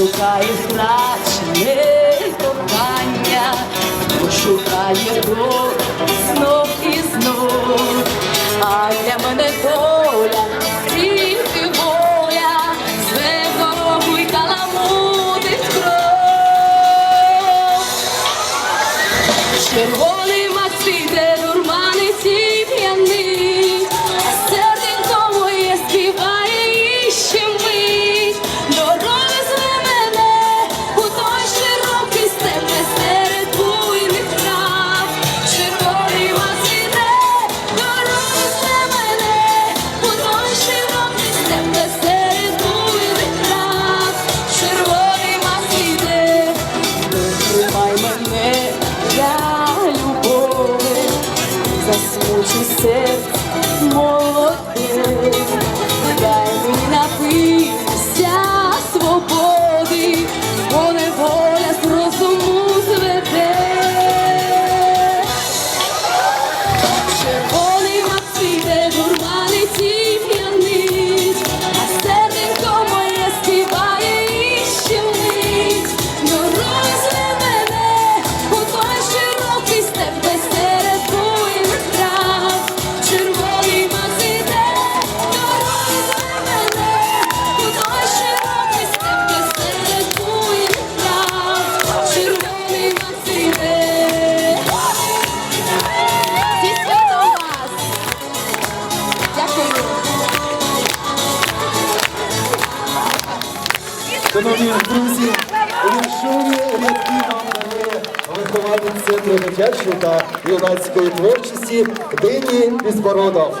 шукає страчене кохання, хто шукає Бог знов і знов, а для мене доля, тільки воля, все й каламутить. Червоний Чи серце молоде Шановні друзі, віршові рядки вам дали виховати центру дитячої та юнацької творчості Дині Безбородов.